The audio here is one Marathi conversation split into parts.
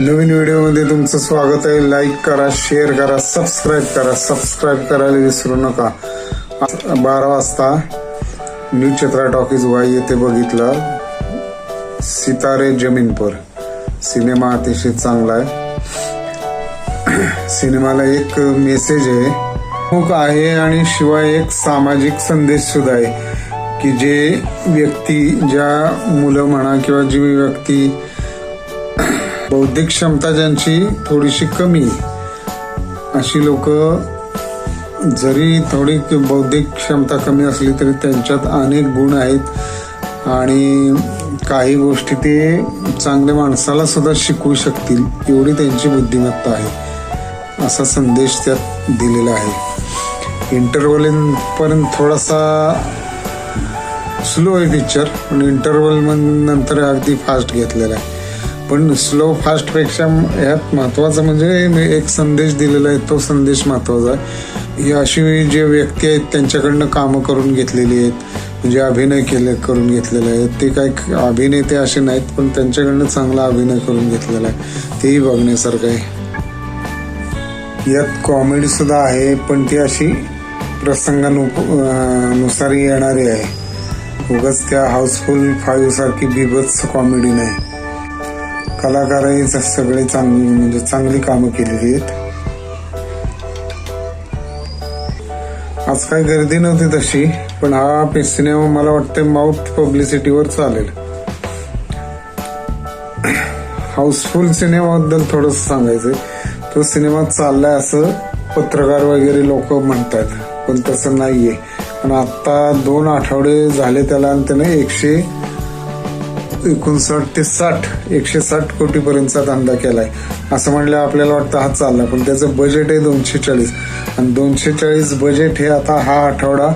नवीन व्हिडिओमध्ये तुमचं स्वागत आहे. लाईक करा शेअर करा सबस्क्राईब करा. सबस्क्राईब करायला विसरू नका. बारा वाजता न्यू चित्रा टॉकीज वाई येथे बघितलं. सितारे जमीन पर. सिनेमा अतिशय चांगला आहे. सिनेमाला एक मेसेज आहे. प्रमुख आहे आणि शिवाय एक सामाजिक संदेश सुद्धा आहे. की जे व्यक्ती ज्या मुलं म्हणा किंवा जी व्यक्ती बौद्धिक क्षमता ज्यांची थोडीशी कमी आहे, अशी लोक जरी थोडी बौद्धिक क्षमता कमी असली तरी त्यांच्यात अनेक गुण आहेत. आणि काही गोष्टी ते चांगल्या माणसाला सुद्धा शिकवू शकतील एवढी त्यांची बुद्धिमत्ता आहे. असा संदेश त्यात दिलेला आहे. इंटरवलिंगपर्यंत थोडासा स्लो आहे पिक्चर पण इंटरवल नंतर अगदी फास्ट घेतलेला आहे. पण स्लो फास्टपेक्षा ह्यात महत्वाचं म्हणजे एक संदेश दिलेला आहे तो संदेश महत्त्वाचा आहे. ही अशी जे व्यक्ती आहेत त्यांच्याकडनं कामं करून घेतलेली आहेत म्हणजे अभिनय केले करून घेतलेले आहेत. ते काही अभिनेते असे नाहीत पण त्यांच्याकडनं चांगला अभिनय करून घेतलेला आहे. तेही बघण्यासारखं आहे. यात कॉमेडी सुद्धा आहे पण ती अशी प्रसंगानुसार येणारी आहे. उगाच त्या हाऊसफुल फाईव्ह सारखी बिभत्स कॉमेडी नाही. कलाकारही सगळे चांगली म्हणजे चांगली कामं केलेली आहेत. आज काही गर्दी नव्हती तशी पण हा सिनेमा मला वाटतं माउथ पब्लिसिटीवर चालेल. हाऊसफुल सिनेमाबद्दल थोडस सांगायचं तो सिनेमा चाललाय असं पत्रकार वगैरे लोक म्हणतात पण तसं नाहीये. पण आता दोन आठवडे झाले त्याला आणि त्याने एकशे एकोणसाठ ते साठ एकशे साठ कोटीपर्यंतचा धंदा केला आहे असं म्हणलं आपल्याला वाटतं हा चालला पण त्याचं बजेट आहे दोनशे चाळीस आणि दोनशे चाळीस बजेट हे आता हा आठवडा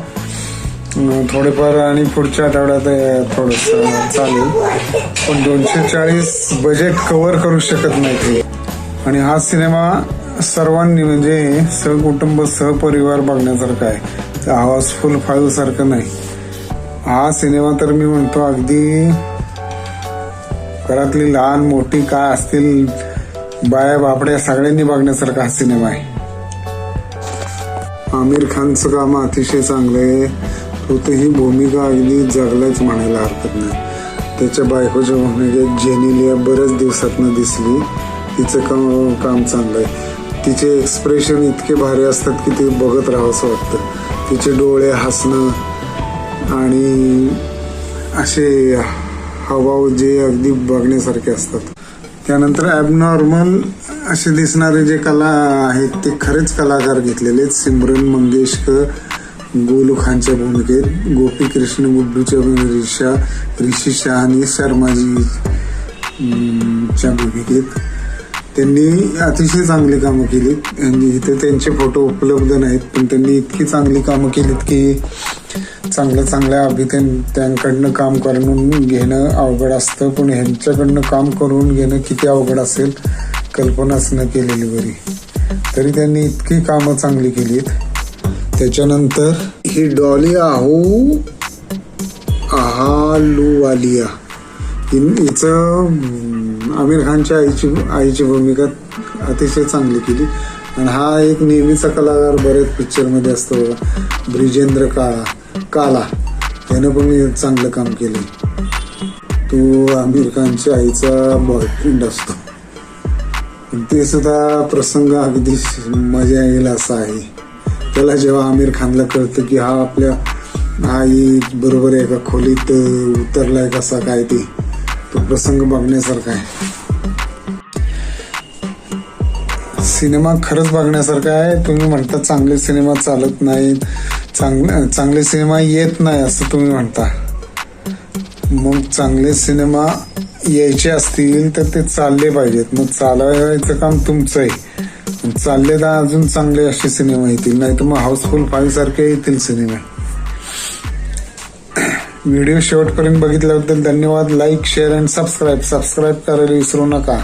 थोडेफार आणि पुढच्या आठवड्यात थोडंसं थोडस चालेल. पण दोनशे चाळीस बजेट कव्हर करू शकत नाही ते. आणि हा सिनेमा सर्वांनी म्हणजे सहकुटुंब सहपरिवार बघण्यासारखा आहे. हाऊसफुल फाईव्ह सारखं नाही. हा सिनेमा तर मी म्हणतो अगदी घरातली लहान मोठी काय असतील बाया बापड्या सगळ्यांनी बघण्यासारखा हा सिनेमा आहे. आमिर खानचं काम अतिशय चांगलं आहे. तो तर ही भूमिका अगदी जगलाच म्हणायला हरकत नाही. त्याच्या बायकोच्या भूमिकेत जेनिलिया बऱ्याच दिवसातनं दिसली. तिचं काम काम चांगलं आहे. तिचे एक्सप्रेशन इतके भारी असतात की ते बघत राहावंसं वाटतं. तिचे डोळे हसणं आणि असे हावभाव जे अगदी बघण्यासारखे असतात. त्यानंतर ॲबनॉर्मल असे दिसणारे जे कला आहेत ते खरेच कलाकार घेतलेले आहेत. सिमरन मंगेशकर गोलू खानच्या भूमिकेत गोपी कृष्ण गुड्डूच्या ऋषा ऋषी आणि शर्माजी च्या भूमिकेत. त्यांनी अतिशय चांगली कामं केलीत. आणि इथे त्यांचे फोटो उपलब्ध नाहीत पण त्यांनी इतकी चांगली कामं केलीत की चांगल्या चांगल्या अभिनेत्यांकडनं काम करून घेणं अवघड असतं पण ह्यांच्याकडनं काम करून घेणं किती अवघड असेल कल्पनाच न केलेली बरी. तरी त्यांनी इतकी कामं चांगली केलीत. त्याच्यानंतर ही डॉली आहो आहालुवालिया. हिचं आमिर खानच्या आईची आईची भूमिका अतिशय चांगली केली. आणि हा एक नेहमीचा कलाकार बरेच पिक्चरमध्ये असतो बघा. ब्रिजेंद्र काळा. काला त्यानं पण चांगलं काम केलं. तो आमिर खानच्या आईचा बॉयफ्रेंड असतो. ते सुद्धा प्रसंग अगदी मजा येईल असा आहे. त्याला जेव्हा आमिर खानला कळतं की हा आपल्या आई बरोबर एका खोलीत उतरलाय कसा काय ते तो प्रसंग बघण्यासारखा आहे. सिनेमा खरंच बघण्यासारखा आहे. तुम्ही म्हणता चांगले सिनेमा चालत नाहीत. चांगले चांगले सिनेमा येत नाही असं तुम्ही म्हणता. मग चांगले सिनेमा यायचे असतील तर ते चालले पाहिजेत. मग चालवायचं काम तुमचं आहे चालले तर अजून चांगले असे सिनेमा येतील. नाही तर मग हाऊसफुल फाईव्ह सारखे येतील सिनेमे. व्हिडिओ शेवटपर्यंत बघितल्याबद्दल धन्यवाद. Like share and subscribe. Subscribe करायला विसरू नका.